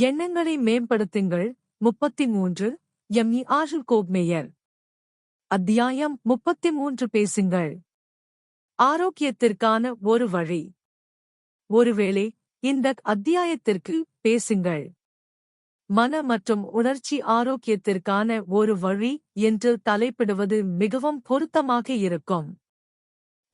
எண்ணங்களை மேம்படுத்துங்கள். முப்பத்தி மூன்று எம். இ. ஆஷு கோப்மேயர். அத்தியாயம் முப்பத்தி மூன்று பேசுங்கள். ஆரோக்கியத்திற்கான ஒரு வழி. ஒருவேளை இந்த அத்தியாயத்திற்கு பேசுங்கள். மன மற்றும் உணர்ச்சி ஆரோக்கியத்திற்கான ஒரு வழி என்று தலைப்பிடுவது மிகவும் பொருத்தமாக இருக்கும்.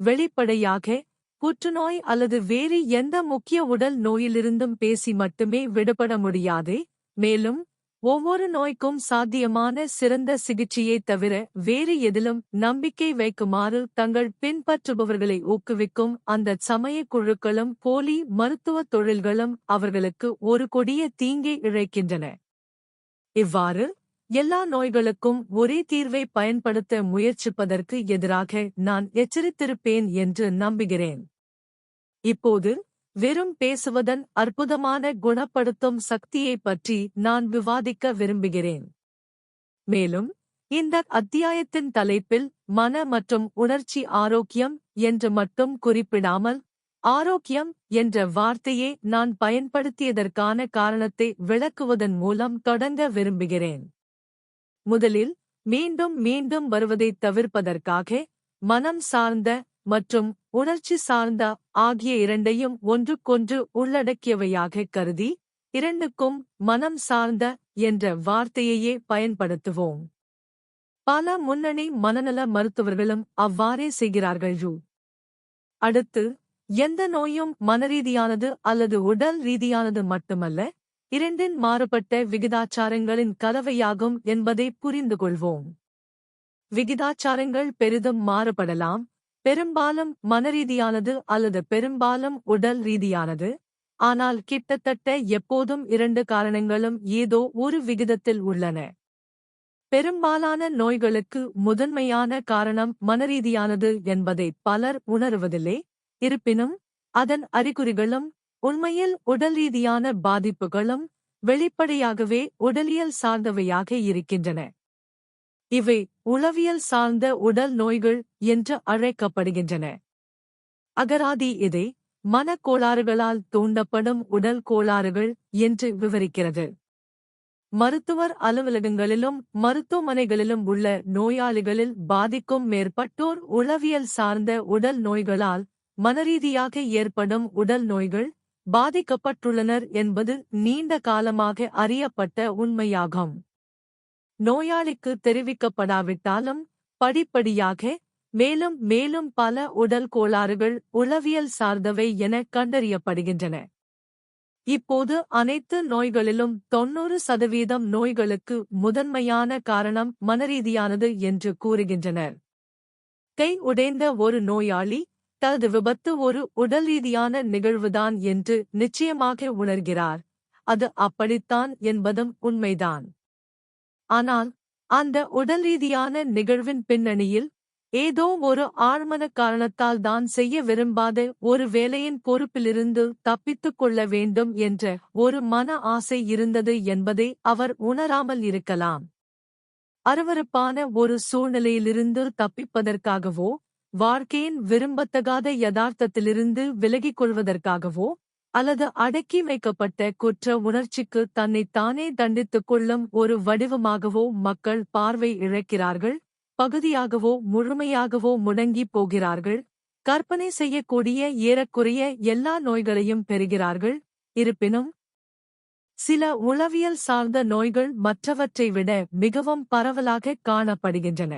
வெளிப்படையாக புற்றுநோய் அல்லது வேறு எந்த முக்கிய உடல் நோயிலிருந்தும் பேசி மட்டுமே விடுபட முடியாது? மேலும் ஒவ்வொரு நோய்க்கும் சாத்தியமான சிறந்த சிகிச்சையைத் தவிர வேறு எதிலும் நம்பிக்கை வைக்குமாறு தங்கள் பின்பற்றுபவர்களை ஊக்குவிக்கும் அந்த சமய குழுக்களும் போலி மருத்துவத் தொழில்களும் அவர்களுக்கு ஒரு கொடிய தீங்கை இழைக்கின்றன. இவ்வாறு எல்லா நோய்களுக்கும் ஒரே தீர்வை பயன்படுத்த முயற்சிப்பதற்கு எதிராக நான் எச்சரித்திருப்பேன் என்று நம்புகிறேன். இப்போது வெறும் பேசுவதன் அற்புதமான குணப்படுத்தும் சக்தியைப் பற்றி நான் விவாதிக்க விரும்புகிறேன். மேலும் இந்த அத்தியாயத்தின் தலைப்பில் மன மற்றும் உணர்ச்சி ஆரோக்கியம் என்று மட்டும் குறிப்பிடாமல் ஆரோக்கியம் என்ற வார்த்தையை நான் பயன்படுத்தியதற்கான காரணத்தை விளக்குவதன் மூலம் தொடங்க விரும்புகிறேன். முதலில் மீண்டும் மீண்டும் வருவதைத் தவிர்ப்பதற்காக மனம் சார்ந்த மற்றும் உணர்ச்சி சார்ந்த ஆகிய இரண்டையும் ஒன்றுக்கொன்று உள்ளடக்கியவையாக கருதி இரண்டுக்கும் மனம் சார்ந்த என்ற வார்த்தையையே பயன்படுத்துவோம். பல முன்னணி மனநல மருத்துவர்களும் அவ்வாறே செய்கிறார்கள் யூ அடுத்து எந்த நோயும் மனரீதியானது அல்லது உடல் ரீதியானது மட்டுமல்ல இரண்டின் மாறுபட்ட விகிதாச்சாரங்களின் கலவையாகும் என்பதை புரிந்து கொள்வோம் விகிதாச்சாரங்கள் பெரிதும் மாறுபடலாம் பெரும்பாலும் மனரீதியானது அல்லது பெரும்பாலும் உடல் ரீதியானது. ஆனால் கிட்டத்தட்ட எப்போதும் இரண்டு காரணங்களும் ஏதோ ஒரு விகிதத்தில் உள்ளன. பெரும்பாலான நோய்களுக்கு முதன்மையான காரணம் மனரீதியானது என்பதை பலர் உணருவதில்லை. இருப்பினும் அதன் அறிகுறிகளும் உண்மையில் உடல் ரீதியான பாதிப்புகளும் வெளிப்படையாகவே உடலியல் சார்ந்தவையாக இருக்கின்றன. இவை உளவியல் சார்ந்த உடல் நோய்கள் என்று அழைக்கப்படுகின்றன. அகராதி இதை மனக்கோளாறுகளால் தூண்டப்படும் உடல் கோளாறுகள் என்று விவரிக்கிறது. மருத்துவர் அலுவலகங்களிலும் மருத்துவமனைகளிலும் உள்ள நோயாளிகளில் பாதிக்கும் மேற்பட்டோர் உளவியல் சார்ந்த உடல் நோய்களால் மனரீதியாக ஏற்படும் உடல் நோய்கள் பாதிக்கப்பட்டுள்ளனர் என்பது நீண்ட காலமாக அறியப்பட்ட உண்மையாகும். நோயாளிக்கு தெரிவிக்கப்படாவிட்டாலும் படிப்படியாக மேலும் மேலும் பல உடல் கோளாறுகள் உளவியல் சார்ந்தவை என கண்டறியப்படுகின்றன. இப்போது அனைத்து நோய்களிலும் தொன்னூறு சதவீதம் நோய்களுக்கு முதன்மையான காரணம் மனரீதியானது என்று கூறுகின்றனர். கை உடைந்த ஒரு நோயாளி தனது விபத்து ஒரு உடல் ரீதியான நிகழ்வுதான் என்று நிச்சயமாக உணர்கிறார். அது அப்படித்தான் என்பதும் உண்மைதான். ஆனால் அந்த உடல் ரீதியான நிகழ்வின் பின்னணியில் ஏதோ ஒரு ஆழ்மன காரணத்தால் தான் செய்ய விரும்பாத ஒரு வேலையின் பொறுப்பிலிருந்து தப்பித்துக் கொள்ள வேண்டும் என்ற ஒரு மன ஆசை இருந்தது என்பதை அவர் உணராமல் இருக்கலாம். அருவருப்பான ஒரு சூழ்நிலையிலிருந்து தப்பிப்பதற்காகவோ வாழ்க்கையின் விரும்பத்தகாத யதார்த்தத்திலிருந்து விலகிக் கொள்வதற்காகவோ அல்லது அடக்கி வைக்கப்பட்ட குற்ற உணர்ச்சிக்கு தன்னை தானே தண்டித்துக் கொள்ளும் ஒரு வடிவமாகவோ மக்கள் பார்வை இழக்கிறார்கள் பகுதியாகவோ முழுமையாகவோ முடங்கி போகிறார்கள் கற்பனை செய்யக்கூடிய ஏறக்குறைய எல்லா நோய்களையும் பெறுகிறார்கள் இருப்பினும் சில உளவியல் சார்ந்த நோய்கள் மற்றவற்றை விட மிகவும் பரவலாக காணப்படுகின்றன.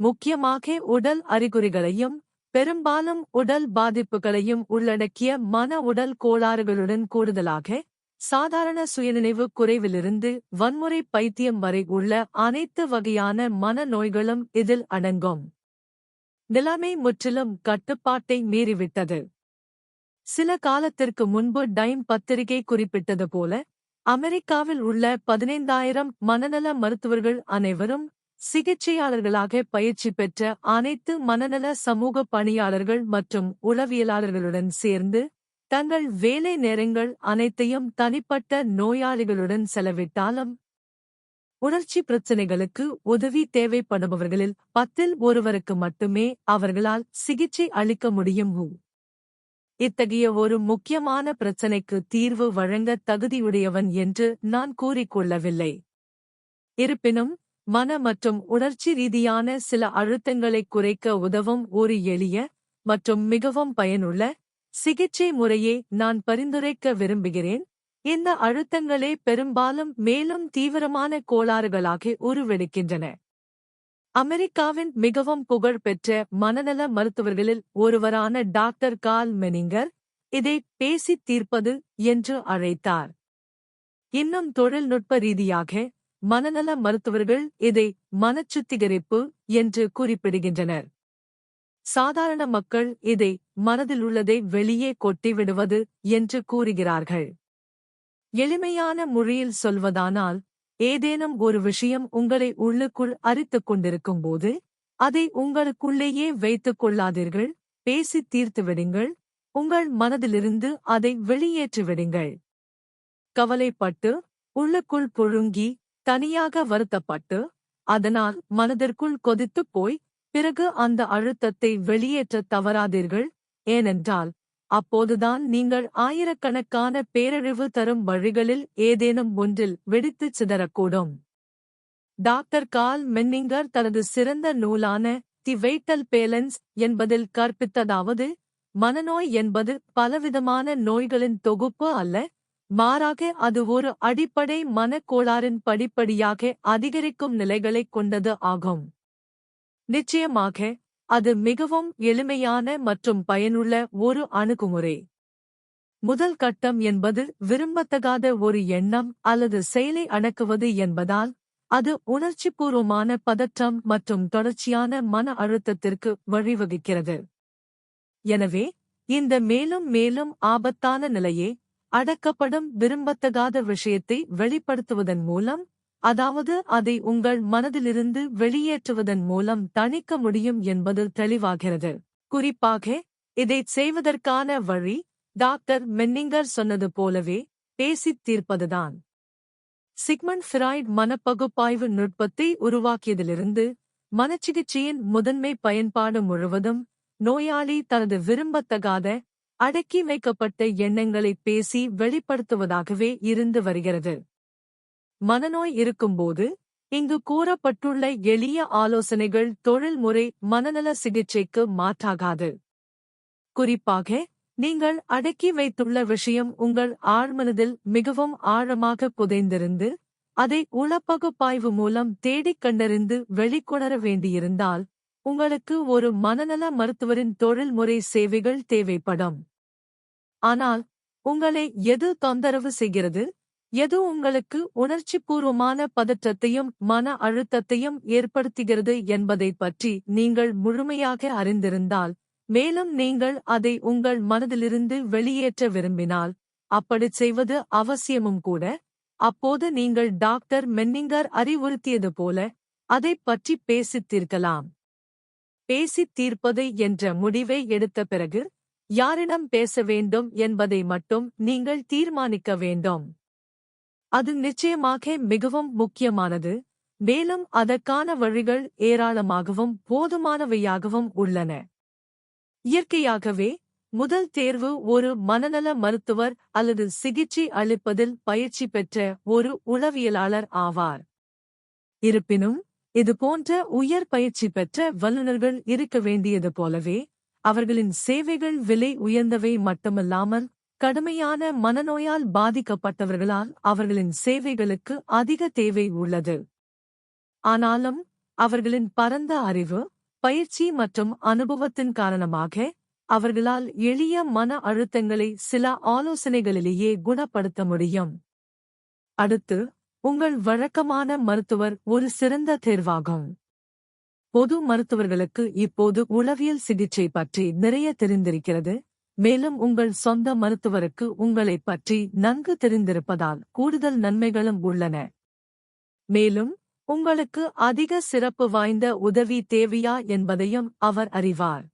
முக்கியமாக உடல் அறிகுறிகளையும் பெரும்பாலும் உடல் பாதிப்புகளையும் உள்ளடக்கிய மன உடல் கோளாறுகளுடன் கூடுதலாக சாதாரண சுயநினைவு குறைவிலிருந்து வன்முறை பைத்தியம் வரை உள்ள அனைத்து வகையான மன நோய்களும் இதில் அடங்கும். நிலைமை முற்றிலும் கட்டுப்பாட்டை மீறிவிட்டது. சில காலத்திற்கு முன்பு டைம் பத்திரிகை குறிப்பிட்டது போல அமெரிக்காவில் உள்ள பதினைந்தாயிரம் மனநல மருத்துவர்கள் அனைவரும் சிகிச்சையாளர்களாக பயிற்சி பெற்ற அனைத்து மனநல சமூக பணியாளர்கள் மற்றும் உளவியலாளர்களுடன் சேர்ந்து தங்கள் வேலை நேரங்கள் அனைத்தையும் தனிப்பட்ட நோயாளிகளுடன் செலவிட்டாலும் உணர்ச்சி பிரச்சினைகளுக்கு உதவி தேவைப்படுபவர்களில் பத்தில் ஒருவருக்கு மட்டுமே அவர்களால் சிகிச்சை அளிக்க முடியும். இத்தகைய ஒரு முக்கியமான பிரச்சினைக்கு தீர்வு வழங்க தகுதியுடையவன் என்று நான் கூறிக்கொள்ளவில்லை. இருப்பினும் மன மற்றும் உணர்ச்சி ரீதியான சில அழுத்தங்களை குறைக்க உதவும் ஒரு எளிய மற்றும் மிகவும் பயனுள்ள சிகிச்சை முறையை நான் பரிந்துரைக்க விரும்புகிறேன். இந்த அழுத்தங்களே பெரும்பாலும் மேலும் தீவிரமான கோளாறுகளாக உருவெடுக்கின்றன. அமெரிக்காவின் மிகவும் புகழ்பெற்ற மனநல மருத்துவர்களில் ஒருவரான டாக்டர் கால் மெனிங்கர் இதை பேசித் தீர்ப்பது என்று அழைத்தார். இன்னும் தொழில்நுட்ப ரீதியாக மனநல மருத்துவர்கள் இதை மனச்சுத்திகரிப்பு என்று குறிப்பிடுகின்றனர். சாதாரண மக்கள் இதை மனதில் உள்ளதை வெளியே கொட்டிவிடுவது என்று கூறுகிறார்கள். எளிமையான மொழியில் சொல்வதானால் ஏதேனும் ஒரு விஷயம் உங்களை உள்ளுக்குள் அரித்துக் கொண்டிருக்கும் போது அதை உங்களுக்குள்ளேயே வைத்துக் கொள்ளாதீர்கள் பேசித் தீர்த்து விடுங்கள் உங்கள் மனதிலிருந்து அதை வெளியேற்றிவிடுங்கள். கவலைப்பட்டு உள்ளுக்குள் புழுங்கி தனியாக வருத்தப்பட்டு அதனால் மனதிற்குள் கொதித்துப் போய் பிறகு அந்த அழுத்தத்தை வெளியேற்றத் தவறாதீர்கள். ஏனென்றால் அப்போதுதான் நீங்கள் ஆயிரக்கணக்கான பேரழிவு தரும் வழிகளில் ஏதேனும் ஒன்றில் வெடித்துச் சிதறக்கூடும். டாக்டர் கால் மென்னிங்கர் தனது சிறந்த நூலான தி வெய்டல் பேலன்ஸ் என்பதில் கற்பித்ததாவது மனநோய் என்பது பலவிதமான நோய்களின் தொகுப்பு அல்ல மாறாக அது ஒரு அடிப்படை மனக்கோளாறின் படிப்படியாக அதிகரிக்கும் நிலைகளைக் கொண்டது ஆகும். நிச்சயமாக அது மிகவும் எளிமையான மற்றும் பயனுள்ள ஒரு அணுகுமுறை. முதல் கட்டம் என்பது விரும்பத்தகாத ஒரு எண்ணம் அல்லது செயலை அடக்குவது என்பதால் அது உணர்ச்சிபூர்வமான பதற்றம் மற்றும் தொடர்ச்சியான மன அழுத்தத்திற்கு வழிவகுக்கிறது. எனவே இந்த மேலும் மேலும் ஆபத்தான நிலையே அடக்கப்படும் விரும்பத்தகாத விஷயத்தை வெளிப்படுத்துவதன் மூலம் அதாவது அதை உங்கள் மனதிலிருந்து வெளியேற்றுவதன் மூலம் தணிக்க முடியும் என்பது தெளிவாகிறது. குறிப்பாக இதைச் செய்வதற்கான வழி டாக்டர் மென்னிங்கர் சொன்னது போலவே பேசித் தீர்ப்பதுதான். சிக்மண்ட் ஃபிராய்ட் மனப்பகுப்பாய்வு நுட்பத்தை உருவாக்கியதிலிருந்து மனச்சிகிச்சையின் முதன்மை பயன்பாடு முழுவதும் நோயாளி தனது விரும்பத்தகாத அடக்கி வைக்கப்பட்ட எண்ணங்களை பேசி வெளிப்படுத்துவதாகவே இருந்து வருகிறது. மனநோய் இருக்கும்போது இங்கு கூறப்பட்டுள்ள எளிய ஆலோசனைகள் தொழில்முறை மனநல சிகிச்சைக்கு மாற்றாகாது. குறிப்பாக நீங்கள் அடக்கி வைத்துள்ள விஷயம் உங்கள் ஆழ்மனதில் மிகவும் ஆழமாக புதைந்திருந்து அதை உளப்பகுப்பாய்வு மூலம் தேடிக் கண்டறிந்து வெளிக்கொணர வேண்டியிருந்தால் உங்களுக்கு ஒரு மனநல மருத்துவரின் தொழில்முறை சேவைகள் தேவைப்படும். ஆனால் உங்களை எது தொந்தரவு செய்கிறது? எது உங்களுக்கு உணர்ச்சிபூர்வமான பதற்றத்தையும் மன அழுத்தத்தையும் ஏற்படுத்துகிறது என்பதைப் பற்றி நீங்கள் முழுமையாக அறிந்திருந்தால் மேலும் நீங்கள் அதை உங்கள் மனதிலிருந்து வெளியேற்ற விரும்பினால் அப்படிச் செய்வது அவசியமும் கூட. அப்போது நீங்கள் டாக்டர் மென்னிங்கர் அறிவுறுத்தியது போல அதைப் பற்றி பேசித் தீர்க்கலாம். பேசித் தீர்ப்பதை என்ற முடிவை எடுத்த பிறகு யாரிடம் பேச வேண்டும் என்பதை மட்டும் நீங்கள் தீர்மானிக்க வேண்டும். அது நிச்சயமாக மிகவும் முக்கியமானது. மேலும் அதற்கான வழிகள் ஏராளமாகவும் போதுமானவையாகவும் உள்ளன. இயற்கையாகவே முதல் தேர்வு ஒரு மனநல மருத்துவர் அல்லது சிகிச்சை அளிப்பதில் பயிற்சி பெற்ற ஒரு உளவியலாளர் ஆவார். இருப்பினும் இது போன்ற உயர் பயிற்சி பெற்ற வல்லுநர்கள் இருக்க வேண்டியது போலவே அவர்களின் சேவைகள் விலை உயர்ந்தவை மட்டுமல்லாமல் கடுமையான மனநோயால் பாதிக்கப்பட்டவர்களால் அவர்களின் சேவைகளுக்கு அதிக தேவை உள்ளது. ஆனாலும் அவர்களின் பரந்த அறிவு பயிற்சி மற்றும் அனுபவத்தின் காரணமாக அவர்களால் எளிய மன அழுத்தங்களை சில ஆலோசனைகளிலேயே குணப்படுத்த முடியும். அடுத்து உங்கள் வழக்கமான மருத்துவர் ஒரு சிறந்த தேர்வாகும். பொது மருத்துவர்களுக்கு இப்போது உளவியல் சிகிச்சை பற்றி நிறைய தெரிந்திருக்கிறது. மேலும் உங்கள் சொந்த மருத்துவருக்கு உங்களைப் பற்றி நன்கு தெரிந்திருப்பதால் கூடுதல் நன்மைகளும் உள்ளன. மேலும் உங்களுக்கு அதிக சிறப்பு வாய்ந்த உதவி தேவையா என்பதையும் அவர் அறிவார்.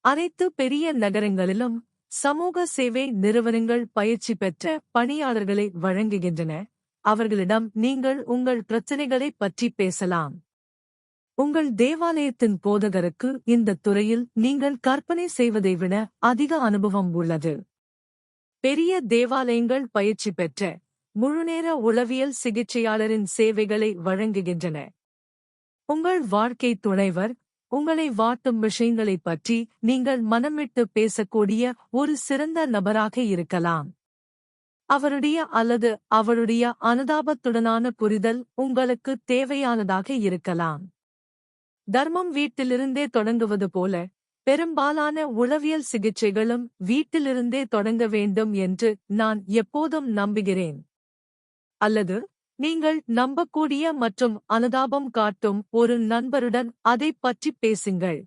அனைத்து பெரிய நகரங்களிலும் சமூக சேவை நிறுவனங்கள் பயிற்சி பெற்ற பணியாளர்களை வழங்குகின்றன. அவர்களிடம் நீங்கள் உங்கள் பிரச்சினைகளைப் பற்றி பேசலாம். உங்கள் தேவாலயத்தின் போதகருக்கு இந்த துறையில் நீங்கள் கற்பனை செய்வதை விட அதிக அனுபவம் உள்ளது. பெரிய தேவாலயங்கள் பயிற்சி பெற்ற முழுநேர உளவியல் சிகிச்சையாளரின் சேவைகளை வழங்குகின்றன. உங்கள் வாழ்க்கை துணைவர் உங்களை வாட்டும் விஷயங்களைப் பற்றி நீங்கள் மனமிட்டு பேசக்கூடிய ஒரு சிறந்த நபராக இருக்கலாம். அவருடைய அல்லது அவருடைய அனுதாபத்துடனான புரிதல் உங்களுக்கு தேவையானதாக இருக்கலாம். தர்மம் வீட்டிலிருந்தே தொடங்குவது போல பெரும்பாலான உளவியல் சிகிச்சைகளும் வீட்டிலிருந்தே தொடங்க வேண்டும் என்று நான் எப்போதும் நம்புகிறேன். அல்லது நீங்கள் நம்பக்கூடிய மற்றும் அனுதாபம் காட்டும் ஒரு நண்பருடன் அதைப் பற்றி பேசுங்கள்.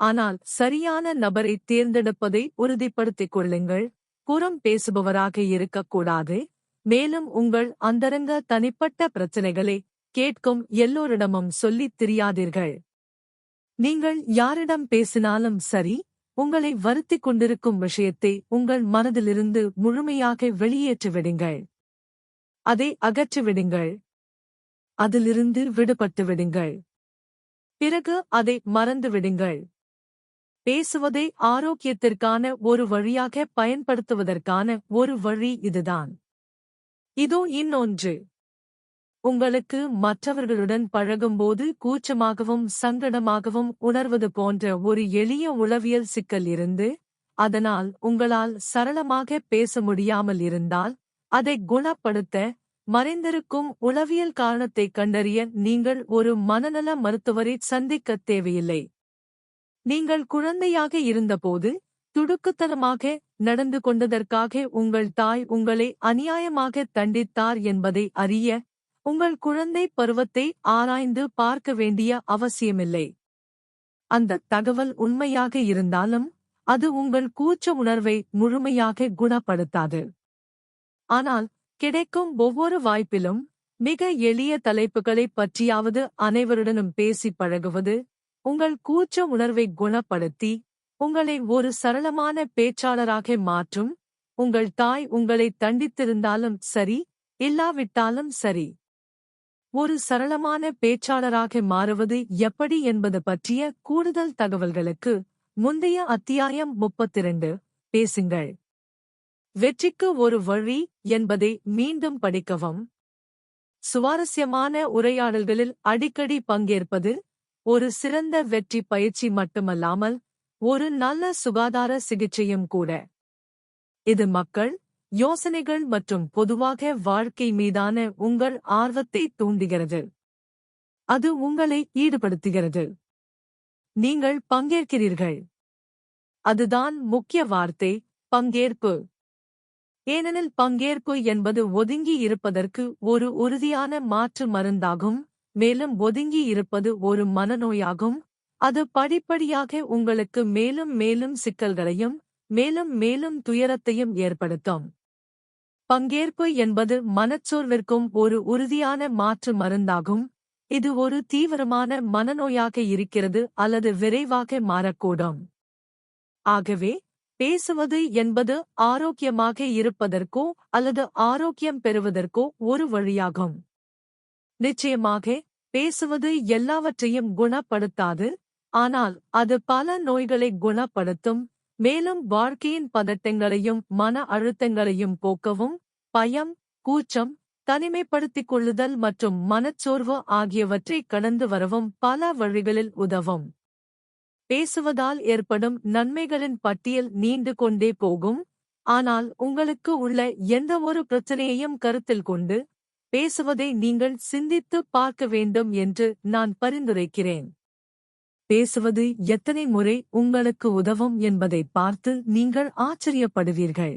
ஆனால் சரியான நபரை தேர்ந்தெடுப்பதை உறுதிப்படுத்திக் கொள்ளுங்கள். புறம் பேசுபவராக இருக்கக்கூடாது. மேலும் உங்கள் அந்தரங்க தனிப்பட்ட பிரச்சனைகளை கேட்கும் எல்லோரிடமும் சொல்லித் திரியாதீர்கள். நீங்கள் யாரிடம் பேசினாலும் சரி உங்களை வருத்திக் கொண்டிருக்கும் விஷயத்தை உங்கள் மனதிலிருந்து முழுமையாக வெளியேற்றிவிடுங்கள். அதை அகற்றிவிடுங்கள். அதிலிருந்து விடுபட்டு விடுங்கள் பிறகு அதை மறந்து விடுங்கள் பேசுவதை ஆரோக்கியத்திற்கான ஒரு வழியாக பயன்படுத்துவதற்கான ஒரு வழி இதுதான். இதோ இன்னொன்று. உங்களுக்கு மற்றவர்களுடன் பழகும்போது கூச்சமாகவும் சங்கடமாகவும் உணர்வது போன்ற ஒரு எளிய உளவியல் சிக்கல் இருந்து அதனால் உங்களால் சரளமாக பேச முடியாமல் இருந்தால் அதை குணப்படுத்த மறைந்திருக்கும் உளவியல் காரணத்தை கண்டறிய நீங்கள் ஒரு மனநல மருத்துவரை சந்திக்க தேவையில்லை. நீங்கள் குழந்தையாக இருந்தபோது துடுக்குத்தனமாக நடந்து கொண்டதற்காக உங்கள் தாய் உங்களை அநியாயமாக தண்டித்தார் என்பதை அறிய உங்கள் குழந்தை பருவத்தை ஆராய்ந்து பார்க்க வேண்டிய அவசியமில்லை. அந்த தகவல் உண்மையாக இருந்தாலும் அது உங்கள் கூச்ச உணர்வை முழுமையாக குணப்படுத்தாது. ஆனால் கிடைக்கும் ஒவ்வொரு வாய்ப்பிலும் மிக எளிய தலைப்புகளைப் பற்றியாவது அனைவருடனும் பேசி பழகுவது உங்கள் கூச்ச உணர்வை குணப்படுத்தி உங்களை ஒரு சரளமான பேச்சாளராக மாற்றும் உங்கள் தாய் உங்களை தண்டித்திருந்தாலும் சரி இல்லாவிட்டாலும் சரி. ஒரு சரளமான பேச்சாளராக மாறுவது எப்படி என்பது பற்றிய கூடுதல் தகவல்களுக்கு முந்தைய அத்தியாயம் முப்பத்திரண்டு. பேசுங்கள். வெற்றிக்கு ஒரு வழி என்பதை மீண்டும் படிக்கவும். சுவாரஸ்யமான உரையாடல்களில் அடிக்கடி பங்கேற்பது ஒரு சிறந்த வெற்றி பயிற்சி மட்டுமல்லாமல் ஒரு நல்ல சுகாதார சிகிச்சையும் கூட. இது மக்கள் யோசனைகள் மற்றும் பொதுவாக வாழ்க்கை மீதான உங்கள் ஆர்வத்தை தூண்டுகிறது. அது உங்களை ஈடுபடுத்துகிறது. நீங்கள் பங்கேற்கிறீர்கள். அதுதான் முக்கிய வார்த்தை பங்கேற்பு. ஏனெனில் பங்கேற்பு என்பது ஒதுங்கி இருப்பதற்கு ஒரு உறுதியான மாற்று மருந்தாகும் மேலும் ஒதுங்கி இருப்பது ஒரு மனநோயாகும். அது படிப்படியாக உங்களுக்கு மேலும் மேலும் சிக்கல்களையும் மேலும் மேலும் துயரத்தையும் ஏற்படுத்தும். பங்கேற்பு என்பது மனச்சோர்விற்கும் ஒரு உறுதியான மாற்று மருந்தாகும். இது ஒரு தீவிரமான மனநோயாக இருக்கிறது அல்லது விரைவாக மாறக்கூடும். ஆகவே பேசுவது என்பது ஆரோக்கியமாக இருப்பதற்கோ அல்லது ஆரோக்கியம் பெறுவதற்கோ ஒரு வழியாகும். நிச்சயமாக பேசுவது எல்லாவற்றையும் குணப்படுத்தாது ஆனால் அது பல நோய்களை குணப்படுத்தும் மேலும் வாழ்க்கையின் பதட்டங்களையும் மன அழுத்தங்களையும் போக்கவும் பயம் கூச்சம் தனிமைப்படுத்திக் கொள்ளுதல் மற்றும் மனச்சோர்வு ஆகியவற்றை கடந்து வரவும் பல வழிகளில் உதவும். பேசுவதால் ஏற்படும் நன்மைகளின் பட்டியல் நீண்டு கொண்டே போகும். ஆனால் உங்களுக்கு உள்ள எந்தவொரு பிரச்சனையையும் கருத்தில் கொண்டு பேசுவதை நீங்கள் சிந்தித்து பார்க்க வேண்டும் என்று நான் பரிந்துரைக்கிறேன். பேசுவது எத்தனை முறை உங்களுக்கு உதவும் என்பதை பார்த்து நீங்கள் ஆச்சரியப்படுவீர்கள்.